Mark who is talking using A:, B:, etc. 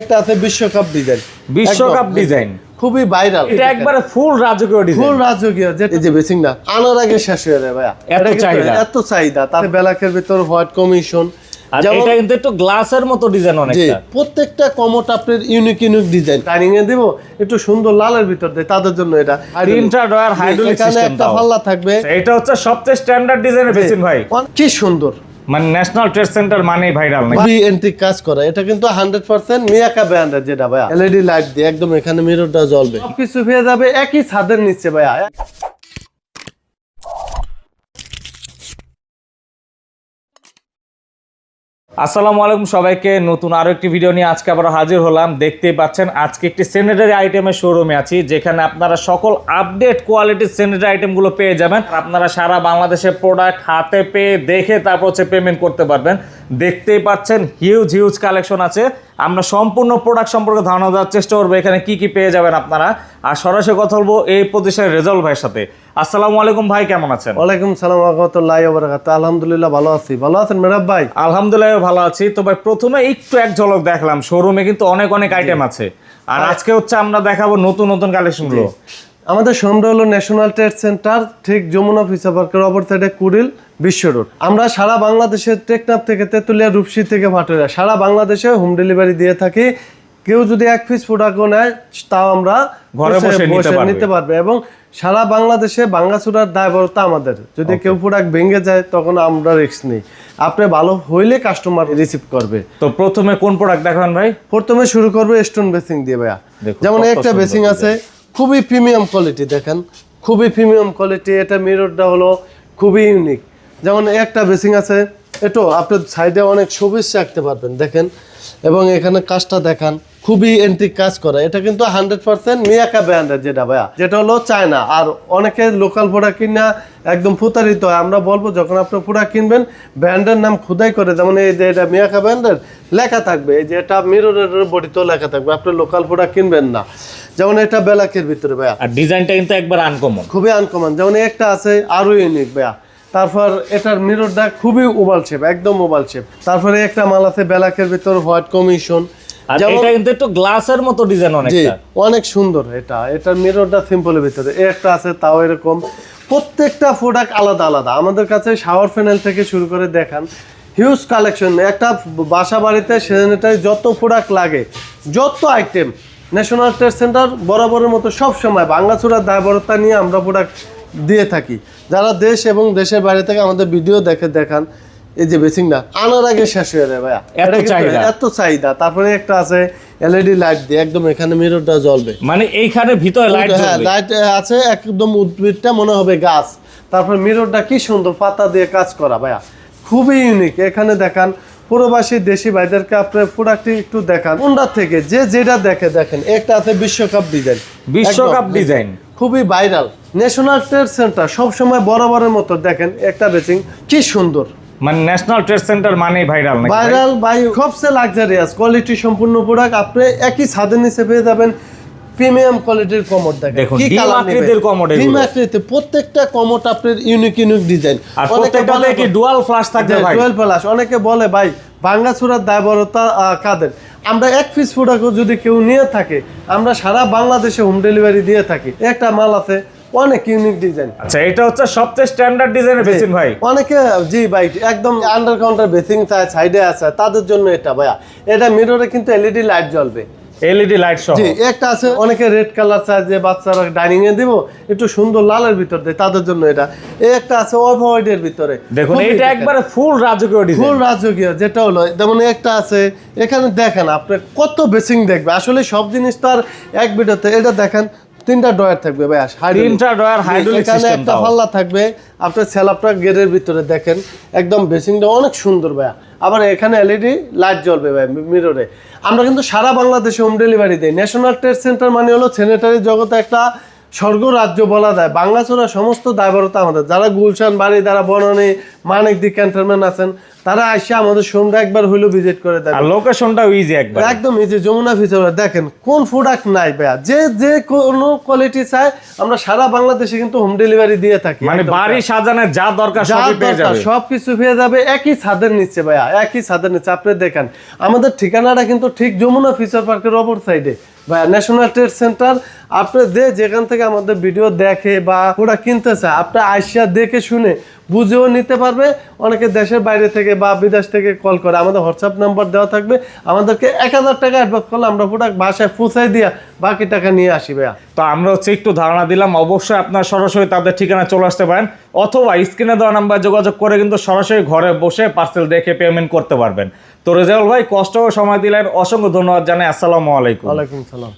A: একটা আছে বিশ্বকাপ ডিজাইন
B: বিশ্বকাপ ডিজাইন
A: খুবই ভাইরাল
B: এটা একবারে ফুল রাজকীয়
A: ফুল রাজকীয় যে এই যে বেসিং না আনার আগে শেষ হয়ে যাবে ভাইয়া।
B: এত চাহিদা।
A: এত চাহিদা তার বেলাকের ভিতর হোয়াইট কমিশন
B: আর এটা কিন্তু একটু গ্লাসের মতো ডিজাইন অনেকটা।
A: প্রত্যেকটা কমট আপনার ইউনিক ইউনিক ডিজাইন ডাইনিং এ দিব একটু সুন্দর লালের ভিতর দেয় তাদের জন্য এটা। আর
B: তিনটা ডয়ার হাইড্রোলিক সিস্টেম
A: একটা পাল্লা থাকবে।
B: এটা হচ্ছে সবচেয়ে স্ট্যান্ডার্ড ডিজাইনের বেসিন ভাই।
A: কি সুন্দর।
B: মানে ন্যাশনাল ট্রেড সেন্টার মানেই ভাইরাল নাকি?
A: এন্ট্রি কাজ করে এটা কিন্তু হান্ড্রেড পার্সেন্ট মিয়াকা ব্র্যান্ডের যেটা ভাইয়া। এলইডি লাইট দিয়ে একদম এখানে মিররটা জ্বলবে। সবকিছু হয়ে যাবে একই ছাদের নিচে ভাইয়া।
B: আসসালামু আলাইকুম সবাইকে। নতুন আরও একটি ভিডিও নিয়ে আজকে আবার হাজির হলাম। দেখতেই পাচ্ছেন, আজকে একটি স্যানিটারি আইটেমের শোরুমে আছি, যেখানে আপনারা সকল আপডেট কোয়ালিটির স্যানিটারি আইটেমগুলো পেয়ে যাবেন। আপনারা সারা বাংলাদেশের প্রোডাক্ট হাতে পেয়ে দেখে তারপর হচ্ছে পেমেন্ট করতে পারবেন। দেখতেই পাচ্ছেন হিউজ হিউজ কালেকশন আছে। আমরা সম্পূর্ণ প্রোডাক্ট সম্পর্কে ধারণা দেওয়ার চেষ্টা করব। এখানে কি কি পেয়ে যাবেন আপনারা? আর সরাসরি কথা বলব এই প্রতিষ্ঠানের রেজাল্ট ভাইয়ের সাথে। আসসালামু আলাইকুম ভাই কেমন আছেন?
A: ওয়ালাইকুম সালাম রহমতুল্লাহ বারাকাত আলহামদুলিল্লাহ ভালো আছি। ভালো আছেন মেরাব ভাই?
B: আলহামদুলিল্লাহ ভালো আছি। তো ভাই প্রথমে একটু এক ঝলক দেখলাম। শোরুমে কিন্তু অনেক অনেক আইটেম আছে। আর আজকে হচ্ছে আমরা দেখাবো নতুন নতুন কালেকশনগুলো।
A: আমাদের শোরুমটা হলো ন্যাশনাল ট্রেড সেন্টার ঠিক যমুনা ফিসা পার্কের অপর সাইডে কুড়িল বিশ্ব রোড। আমরা সারা বাংলাদেশের টেকনাফ থেকে তেতুলিয়া রূপসী থেকে ভাটুরিয়া সারা বাংলাদেশে হোম ডেলিভারি দিয়ে থাকি। কেউ যদি এক পিস প্রোডাক্টও নেয় তাও আমরা
B: ঘরে বসে নিতে পারবে।
A: এবং সারা বাংলাদেশে বাঙ্গাচুরার দায়বরতা আমাদের। যদি কেউ প্রোডাক্ট ভেঙে যায় তখন আমরা রিস্ক নেই। আপনি ভালো হইলে কাস্টমার রিসিভ করবে।
B: তো প্রথমে কোন প্রোডাক্ট দেখাবেন ভাই?
A: প্রথমে শুরু করব স্টোন বেসিং দিয়ে ভাইয়া। যেমন একটা বেসিং আছে খুবই প্রিমিয়াম কোয়ালিটি দেখেন। খুবই প্রিমিয়াম কোয়ালিটি এটা মিররটা হলো খুবই ইউনিক যেমন একটা বেসিং আছে এটাও আপনার সাইডে অনেক সবুজ রাখতে পারবেন, দেখেন। এবং এখানে কাজটা দেখান খুবই এন্ট্রিক কাজ করে। এটা কিন্তু হান্ড্রেড পার্সেন্ট মিয়াকা ব্র্যান্ডের যেটা ভাইয়া। যেটা হলো চায়না। আর অনেকে লোকাল প্রোডাক্ট কিনা একদম প্রতারিত হয়। আমরা বলব যখন আপনি প্রোডাক্ট কিনবেন ব্র্যান্ডের নাম খুদাই করে। যেমন এই যে এটা মিয়াকা ব্র্যান্ডের লেখা থাকবে। এই যে এটা মিররের বডিতেও লেখা থাকবে। আপনি লোকাল প্রোডাক্ট কিনবেন না। যেমন এটা বেলাকের ভিতরে ভাইয়া।
B: আর ডিজাইনটা কিন্তু একবার আনকমন
A: খুবই আনকমন যেমন একটা আছে আরও ইউনিক ভাইয়া। তারপর এটার মিররটা খুবই ওভাল শেপ একদম ওভাল শেপ তারপরে একটা মাল আছে বেলাকের ভিতর হোয়াইট কমিশন
B: আর এটা কিন্তু একটু গ্লাসের মতো ডিজাইন অনেকটা।
A: অনেক সুন্দর এটা। এটার মিররটা সিম্পলের ভিতরে। একটা আছে তাও এরকম। প্রত্যেকটা প্রোডাক্ট আলাদা আলাদা। আমাদের কাছে শাওয়ার থেকে শুরু করে দেখান। হিউজ কালেকশন একটা বাসা বাড়িতে যত প্রোডাক্ট লাগে যত আইটেম ন্যাশনাল ট্রেড সেন্টার বরাবরের মতো সব সময় বাংলাচুরার দায়বরতা নিয়ে আমরা প্রোডাক্ট দিয়ে থাকি। যারা দেশ এবং দেশের বাইরে থেকে আমাদের ভিডিও দেখে দেখান এই যে বেসিংটা আনার আগে শেষ হয়ে যায় ভাইয়া।
B: এত চাহিদা।
A: এত চাহিদা। তারপরে একটা আছে এলইডি লাইট দিয়ে একদম এখানে মিররটা জ্বলবে।
B: মানে এইখানে ভিতরে লাইট
A: হ্যাঁ লাইট আছে একদম উদ্ভিদটা মনে হবে গাছ। তারপর মিররটা কি সুন্দর পাতা দিয়ে কাজ করা ভাইয়া। খুবই ইউনিক এখানে দেখান প্রবাসী দেশি ভাইদেরকে আপনি প্রোডাক্টটি একটু দেখান। কোনটা থেকে যে যেটা দেখে দেখেন একটা আছে বিশ্বকাপ ডিজাইন
B: বিশ্বকাপ ডিজাইন
A: খুবই ভাইরাল ন্যাশনাল ট্রেড সেন্টার সবসময় বরাবরের মতো দেখেন একটা বেচিং কি সুন্দর।
B: মানে ন্যাশনাল ট্রেড সেন্টার মানেই ভাইরাল নাকি ভাই?
A: ভাইরাল বাই সবচেয়ে লাক্সারিয়াস কোয়ালিটি সম্পূর্ণ প্রোডাক্ট আপনি একই ছাদের নিচে পেয়ে যাবেন প্রিমিয়াম কোয়ালিটির কমোড দেখেন।
B: দেখুন,
A: কি
B: ডিম আকৃতির কমোড এগুলো।
A: ডিম আকৃতি প্রত্যেকটা কমোড আপনার ইউনিক ইউনিক ডিজাইন
B: আর প্রত্যেকটাতে কি ডুয়াল ফ্লাশ থাকবে ভাই?
A: টুয়েলভ প্লাস অনেকে বলে ভাই ভাঙ্গাচুরার দায়বরতা কাদের? আমরা এক পিস প্রোডাক্ট যদি কেউ নিয়ে থাকে আমরা সারা বাংলাদেশে হোম ডেলিভারি দিয়ে থাকি। একটা মাল আছে অনেক ইউনিক ডিজাইন
B: আচ্ছা এটা হচ্ছে সবচেয়ে স্ট্যান্ডার্ড ডিজাইনের বেসিন ভাই।
A: অনেকে জি ভাই একদম আন্ডার কাউন্টার সাইডে আছে তাদের জন্য এটা ভাইয়া। এটা মিররে কিন্তু এলইডি লাইট জ্বলবে।
B: এলইডি লাইট সহ।
A: জি একটা আছে অনেকে রেড কালার চায় যে বাচ্চারা ডাইনিং এ দিব একটু সুন্দর লালের ভিতর দেয় তাদের জন্য এটা। এই একটা আছে অফ হোয়াইটের ভিতরে।
B: দেখুন এটা একবারে ফুল রাজকীয় ডিজাইন
A: ফুল রাজকীয় যেটা হলো যেমন একটা আছে এখানে দেখেন আপনি কত বেসিং দেখবে। আসলে সব জিনিস তো আর এক ভিডিওতে এটা দেখেন তিনটা ড্রয়ার থাকবে ভাই
B: তিনটা ডয়ার হাইড্রোলিক
A: এখানে
B: সিস্টেম
A: একটা পাল্লা থাকবে আপনার সেলাপটা গেটের ভিতরে দেখেন একদম বেসিংটা অনেক সুন্দর ভাইয়া। আবার এখানে এলইডি লাইট জ্বলবে ভাই মিররে আমরা কিন্তু সারা বাংলাদেশে হোম ডেলিভারি দিই। ন্যাশনাল ট্রেড সেন্টার মানে হলো স্যানিটারি জগতে একটা স্বর্গ রাজ্য বলা যায়। বাংলাছড়া সমস্ত দায়বরতা আমাদের। যারা গুলশান বাড়ি যারা বনানী মানিক দি ক্যান্টনমেন্ট আছেন তারা এসে আমাদের শোরুমটা একবার হইলেও ভিজিট করে দেয়
B: আর লোকেশনটাও ইজি একবার।
A: একদম যে যমুনা ফিচার দেখেন কোন প্রোডাক্ট নাই ভাইয়া। যে যে কোনো কোয়ালিটি চাই আমরা সারা বাংলাদেশে কিন্তু হোম ডেলিভারি দিয়ে থাকি।
B: মানে বাড়ি সাজানোর যা দরকার সবই পেয়ে যাবে।
A: সবকিছু পেয়ে যাবে। একই ছাদের নিচে ভাইয়া একই ছাদের নিচে। আপনি দেখেন আমাদের ঠিকানাটা কিন্তু ঠিক যমুনা ফিচার পার্কের অপর সাইডে ভাইয়া ন্যাশনাল ট্রেড সেন্টার আপনি যে যেখান থেকে আমাদের ভিডিও দেখে বা ওরা কিনতে চায়, আপনি আইসিয়া দেখে শুনে বুঝেও নিতে পারবে। অনেকে দেশের বাইরে থেকে বা বিদেশ থেকে কল করে। আমাদের হোয়াটসঅ্যাপ নাম্বার দেওয়া থাকবে। আমাদেরকে এক হাজার টাকা অ্যাডভান্স করলে আমরা প্রোডাক্ট বাসায় পৌঁছাই দিয়া বাকি টাকা নিয়ে আসি ভাইয়া।
B: তো আমরা হচ্ছে একটু ধারণা দিলাম অবশ্যই আপনার সরাসরি তাদের ঠিকানা চলে আসতে পারেন। অথবা স্ক্রিনে দেওয়া নাম্বার যোগাযোগ করে কিন্তু সরাসরি ঘরে বসে পার্সেল দেখে পেমেন্ট করতে পারবেন। তো রেজাউল ভাই কষ্ট সময় দিলেন। অসংখ্য ধন্যবাদ জানাই। আসসালামু আলাইকুম।
A: ওয়ালাইকুম সালাম।